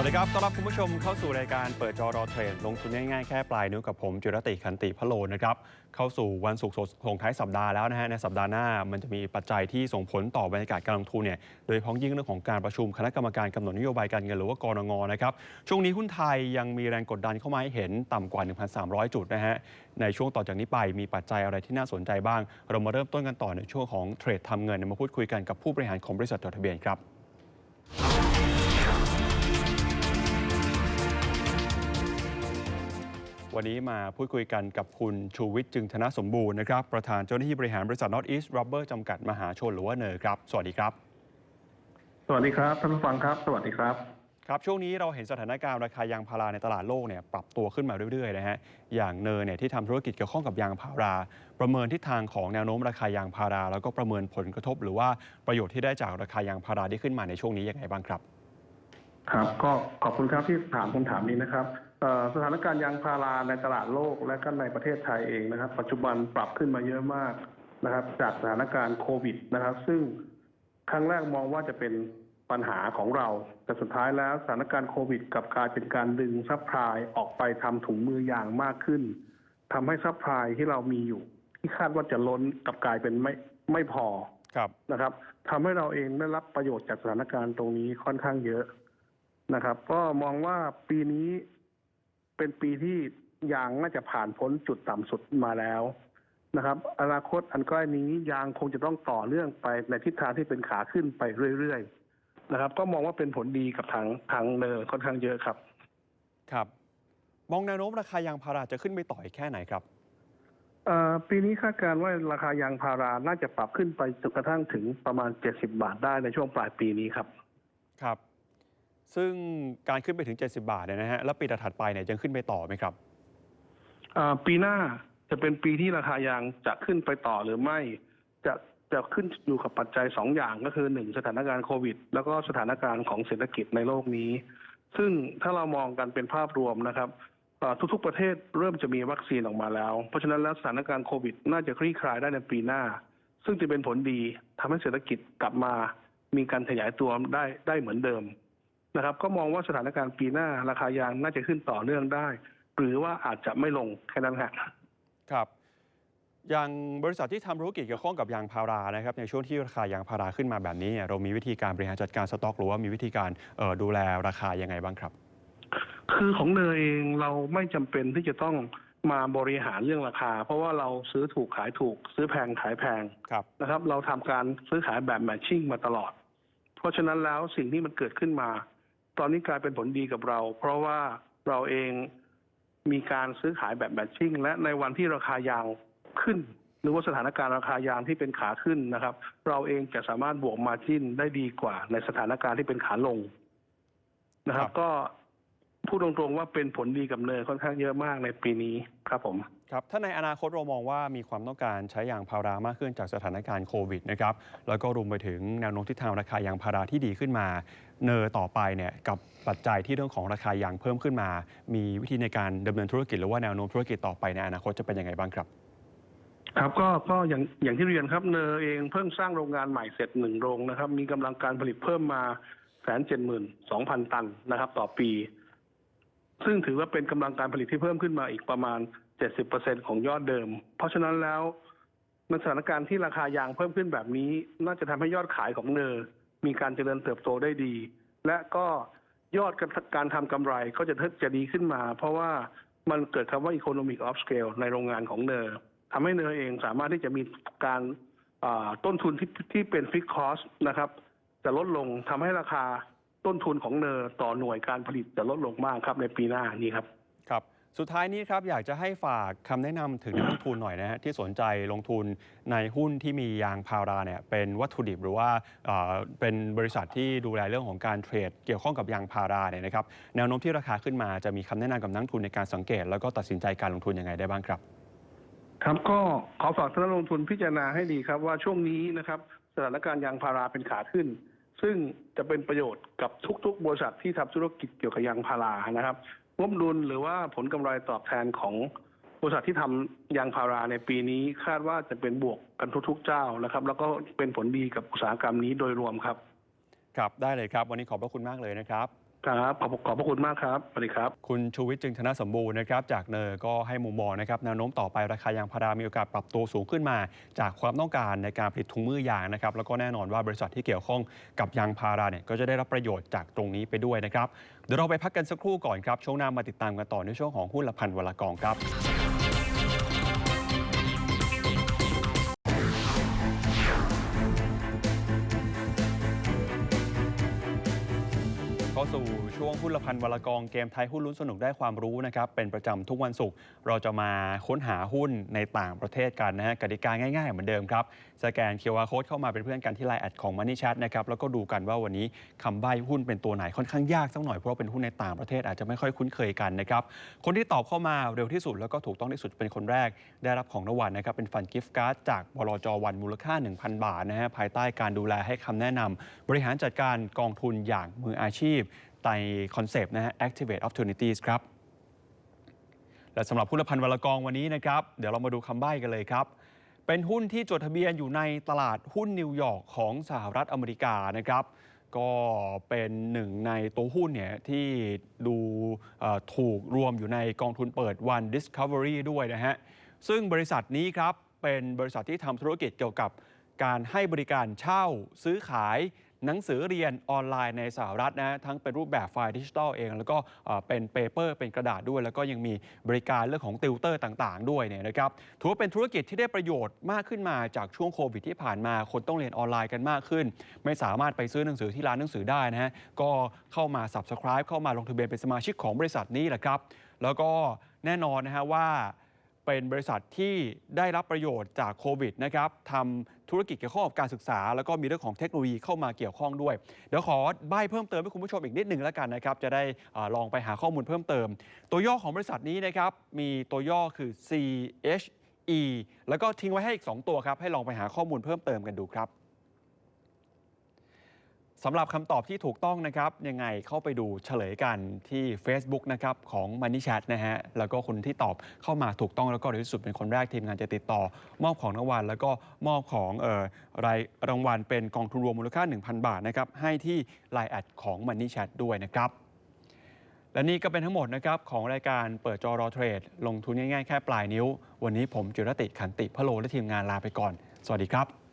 วัสดีครับ ต้อนรับคุณผู้ชมเข้าสู่รายการเปิดจอรอเทรดลงทุนง่ายๆ แค่ปลายนิ้วกับผมจุรติขันติพะโลนะครับ เข้าสู่วันศุกร์ส่งท้ายสัปดาห์แล้วนะฮะ ในสัปดาห์หน้ามันจะมีปัจจัยที่ส่งผลต่อบรรยากาศการลงทุนเนี่ย โดยเฉพาะยิ่งเรื่องของการประชุมคณะกรรมการกำหนดนโยบายการเงินหรือว่ากรงงนะครับ ช่วงนี้หุ้นไทยยังมีแรงกดดันเข้ามาให้เห็นต่ำกว่า 1,300 จุดนะฮะ ในช่วงต่อจากนี้ไปมีปัจจัยอะไรที่น่าสนใจบ้าง เรามาเริ่มต้นกันต่อในช่วงของเทรดทำเงินมาพูดคุยกันกับผู้บริหารของบริษัทจดทะเบียนครับ วันนี้มาพูดคุยกันกับคุณชูวิทย์จึงธนสมบูรณ์นะครับ ประธานเจ้าหน้าที่บริหารบริษัท North East Rubber จำกัดมหาชนหรือว่าเนอครับ สวัสดีครับ สวัสดีครับท่านผู้ฟังครับ สวัสดีครับ ครับช่วงนี้เราเห็นสถานการณ์ราคายางพาราในตลาดโลกเนี่ยปรับตัวขึ้นมาเรื่อยๆนะฮะอย่างเนอเนี่ยที่ทำธุรกิจเกี่ยวข้องกับยางพารา ประเมินทิศทางของแนวโน้มราคายางพารา แล้วก็ประเมินผลกระทบ หรือว่าประโยชน์ที่ได้จากราคายางพาราที่ขึ้นมาในช่วงนี้ยังไงบ้างครับ ครับ ก็ขอบคุณครับที่ถามคำถามนี้นะครับเอ่อ สถานการณ์ยางพาราในตลาดโลกและก็ในประเทศไทยเองนะครับ ปัจจุบันปรับขึ้นมาเยอะมากนะครับ จากสถานการณ์โควิดนะครับ ซึ่งครั้งแรกมองว่าจะเป็นปัญหาของเรา แต่สุดท้ายแล้วสถานการณ์โควิดกลับกลายเป็นการดึงซัพพลายออกไปทำถุงมือยางมากขึ้นทำให้ซัพพลายที่เรามีอยู่ ที่คาดว่าจะล้นกลับกลายเป็นไม่ไม่พอครับนะครับทำให้เราเองได้รับประโยชน์จากสถานการณ์ตรงนี้ค่อนข้างเยอะนะครับ ก็มองว่าปีนี้ เป็นปีที่ยางน่าจะผ่านพ้นจุดต่ำสุดมาแล้วนะครับ อนาคตอันใกล้นี้ยางคงจะต้องต่อเนื่องไปในทิศทางที่เป็นขาขึ้นไปเรื่อยๆนะครับ ก็มองว่าเป็นผลดีกับทางทางเนอค่อนข้างเยอะครับ ครับ มองแนวโน้มราคายางพาราจะขึ้นไปต่ออีกแค่ไหนครับเอ่อปีนี้คาดการณ์ว่าราคายางพาราน่าจะปรับขึ้นไปจนกระทั่งถึงประมาณ 70 บาทได้ในช่วงปลายปีนี้ครับ ครับ ซึ่งการขึ้นไปถึง 70 บาทเนี่ยนะฮะแล้วปีถัดไปเนี่ยยังขึ้นไปต่อไหมครับ อ่าปีหน้าจะเป็นปีที่ราคายางจะขึ้นไปต่อหรือไม่ จะจะขึ้นอยู่กับปัจจัยสองอย่างก็คือหนึ่งสถานการณ์โควิด แล้วก็สถานการณ์ของเศรษฐกิจในโลกนี้ ซึ่งถ้าเรามองกันเป็นภาพรวมนะครับทุกๆประเทศเริ่มจะมีวัคซีนออกมาแล้ว เพราะฉะนั้นแล้วสถานการณ์โควิด น่าจะคลี่คลายได้ในปีหน้า ซึ่งจะเป็นผลดีทำให้เศรษฐกิจกลับมามีการขยายตัวได้ได้เหมือนเดิม นะครับ ก็มองว่าสถานการณ์ปีหน้าราคายางน่าจะขึ้นต่อเนื่องได้ หรือว่าอาจจะไม่ลงแค่นั้นฮะครับอย่างบริษัทที่ทำธุรกิจเกี่ยวข้องกับยางพารานะครับในช่วงที่ราคายางพาราขึ้นมาแบบนี้เนี่ยเรามีวิธีการบริหารจัดการสต็อก หรือว่ามีวิธีการเอ่อดูแลราคายังไงบ้างครับ คือของเนยเองเราไม่จำเป็นที่จะต้องมาบริหารเรื่องราคา เพราะว่าเราซื้อถูกขายถูก ซื้อแพงขายแพงครับนะครับ เราทำการซื้อขายแบบแมทชิ่งมาตลอด เพราะฉะนั้นแล้วสิ่งที่มันเกิดขึ้นมา ตอนนี้กลายเป็นผลดีกับเรา เพราะว่าเราเองมีการซื้อขายแบบแมทชิ่งและในวันที่ราคายางขึ้น หรือว่าสถานการณ์ราคายางที่เป็นขาขึ้นนะครับ เราเองจะสามารถบวกมาจิ้นได้ดีกว่าในสถานการณ์ที่เป็นขาลงนะครับ ก็ พูดตรงๆว่าเป็นผลดีกับเนยค่อนข้างเยอะมากในปีนี้ครับผมครับถ้าในอนาคตเรามองว่ามีความต้องการใช้ยางพารามากขึ้นจากสถานการณ์โควิดนะครับแล้วก็รวมไปถึงแนวโน้มทิศทางราคายางพาราที่ดีขึ้นมา เนอต่อไปเนี่ยกับปัจจัยที่เรื่องของราคายางเพิ่มขึ้นมา มีวิธีในการดำเนินธุรกิจหรือว่าแนวโน้มธุรกิจต่อไปในอนาคตจะเป็นยังไงบ้างครับครับก็ก็อย่างอย่างที่เรียนครับเนอเองเพิ่งสร้างโรงงานใหม่เสร็จหนึ่งโรงนะครับ มีกำลังการผลิตเพิ่มมาแสนเจ็ดหมื่นสองพันตันนะครับ ต่อปี ซึ่งถือว่าเป็นกำลังการผลิตที่เพิ่มขึ้นมาอีกประมาณเจ็ดสิบเปอร์เซ็นของยอดเดิม เพราะฉะนั้นแล้วในสถานการณ์ที่ราคายางเพิ่มขึ้นแบบนี้ น่าจะทำให้ยอดขายของเนอมีการเจริญเติบโตได้ดี และก็ยอดการทำกำไรก็จะจะดีขึ้นมา เพราะว่ามันเกิดคำว่า economic of scale ในโรงงานของเนอทำให้เนอเองสามารถที่จะมีการต้นทุนที่ที่เป็น fixed cost นะครับ จะลดลงทำให้ราคา ต้นทุนของเนอต่อหน่วยการผลิตจะลดลงมากครับในปีหน้านี้ครับ ครับ สุดท้ายนี้ครับอยากจะให้ฝากคำแนะนำถึงนักลงทุนหน่อยนะฮะที่สนใจลงทุนในหุ้นที่มียางพาราเนี่ยเป็นวัตถุดิบหรือว่าเอ่อเป็นบริษัทที่ดูแลเรื่องของการเทรด เกี่ยวข้องกับยางพาราเนี่ยนะครับแนวโน้มที่ราคาขึ้นมาจะมีคำแนะนำกับนักลงทุนในการสังเกต แล้วก็ตัดสินใจการลงทุนยังไงได้บ้างครับครับก็ขอฝากท่านนักลงทุนพิจารณาให้ดีครับว่าช่วงนี้นะครับสถานการณ์ยางพาราเป็นขาขึ้น ซึ่งจะเป็นประโยชน์กับทุกๆ บริษัทที่ทำธุรกิจเกี่ยวกับยางพารานะครับงบดุลหรือว่าผลกำไรตอบแทนของบริษัทที่ทำยางพาราในปีนี้คาดว่าจะเป็นบวกกันทุกๆเจ้านะครับ แล้วก็เป็นผลดีกับอุตสาหกรรมนี้โดยรวมครับ ครับได้เลยครับ วันนี้ขอบพระคุณมากเลยนะครับ ครับขอบขอบพระคุณมากครับสวัสดีครับ คุณชูวิทย์จึงธนสมบูรณ์นะครับ จากเนอก็ให้มุมมองนะครับแนวโน้มต่อไปราคายางพารามีโอกาสปรับตัวสูงขึ้นมา จากความต้องการในการผลิตถุงมือยางนะครับ แล้วก็แน่นอนว่าบริษัทที่เกี่ยวข้องกับยางพาราเนี่ยก็จะได้รับประโยชน์จากตรงนี้ไปด้วยนะครับ เดี๋ยวเราไปพักกันสักครู่ก่อนครับ ช่วงหน้ามาติดตามกันต่อในช่วงของหุ้นละพันวลกองครับ ช่วงหุ้นละพันวลกองเกมไทยหุ้นลุ้นสนุกได้ความรู้นะครับ เป็นประจำทุกวันศุกร์เราจะมาค้นหาหุ้นในต่างประเทศกันนะฮะกติกาง่ายๆ เหมือนเดิมครับ สแกน QR Code เข้ามาเป็นเพื่อนกันที่ไลน์แอดของ Money Chat นะครับ แล้วก็ดูกันว่าวันนี้คำใบ้หุ้นเป็นตัวไหนค่อนข้างยากสักหน่อยเพราะว่าเป็นหุ้นในต่างประเทศอาจจะไม่ค่อยคุ้นเคยกันนะครับคนที่ตอบเข้ามาเร็วที่สุดแล้วก็ถูกต้องที่สุดเป็นคนแรก ได้รับของรางวัลนะครับเป็นฟันกิฟต์การ์ดจากบลจวันมูลค่า 1,000 บาทนะฮะภายใต้การดูแลให้คำแนะนำบริหารจัดการกองทุนอย่างมืออาชีพ ในคอนเซปต์นะฮะ Activate Opportunities ครับ และสำหรับหุ้นละพันวลกองวันนี้นะครับ เดี๋ยวเรามาดูคำใบ้กันเลยครับ เป็นหุ้นที่จดทะเบียนอยู่ในตลาดหุ้นนิวยอร์กของสหรัฐอเมริกานะครับ ก็เป็นหนึ่งในตัวหุ้นเนี่ยที่ดูถูกรวมอยู่ในกองทุนเปิด One Discovery ด้วยนะฮะ ซึ่งบริษัทนี้ครับเป็นบริษัทที่ทำธุรกิจเกี่ยวกับการให้บริการเช่าซื้อขาย หนังสือเรียนออนไลน์ในสหรัฐนะทั้งเป็นรูปแบบไฟล์ดิจิทัลเอง แล้วก็เป็นเปเปอร์เป็นกระดาษด้วย แล้วก็ยังมีบริการเรื่องของติวเตอร์ต่างๆ ด้วยเนี่ยนะครับถือว่าเป็นธุรกิจที่ได้ประโยชน์มากขึ้นมาจากช่วงโควิดที่ผ่านมาคนต้องเรียนออนไลน์กันมากขึ้น ไม่สามารถไปซื้อหนังสือที่ร้านหนังสือได้นะฮะก็เข้ามา subscribe เข้ามาลงทะเบียนเป็นสมาชิกของบริษัทนี้แหละครับแล้วก็แน่นอนนะฮะว่า เป็นบริษัทที่ได้รับประโยชน์จากโควิดนะครับทำธุรกิจเกี่ยวข้องกับการศึกษา แล้วก็มีเรื่องของเทคโนโลยีเข้ามาเกี่ยวข้องด้วย เดี๋ยวขอใบ้เพิ่มเติมให้คุณผู้ชมอีกนิดหนึ่งแล้วกันนะครับ จะได้อลองไปหาข้อมูลเพิ่มเติม ตัวย่อของบริษัทนี้นะครับ มีตัวย่อคือ CHE แล้วก็ทิ้งไว้ให้อีก 2 ตัวครับ ให้ลองไปหาข้อมูลเพิ่มเติมกันดูครับ สำหรับคำตอบที่ถูกต้องนะครับยังไงเข้าไปดูเฉลยกันที่ Facebook นะครับของ Money Chat นะฮะแล้วก็คนที่ตอบเข้ามาถูกต้องแล้วก็เร็วที่สุดเป็นคนแรกทีมงานจะติดต่อ มอบของรางวัล แล้วก็มอบของเอ่อรายรางวัลเป็นกองทุนรวมมูลค่า 1,000 บาทนะครับให้ที่ Line แอดของ Money Chat ด้วยนะครับและนี่ก็เป็นทั้งหมดนะครับของรายการเปิดจอรอเทรด ลงทุนง่ายๆแค่ปลายนิ้ว วันนี้ผมจุรติขันติพะโลและทีมงานลาไปก่อน สวัสดีครับ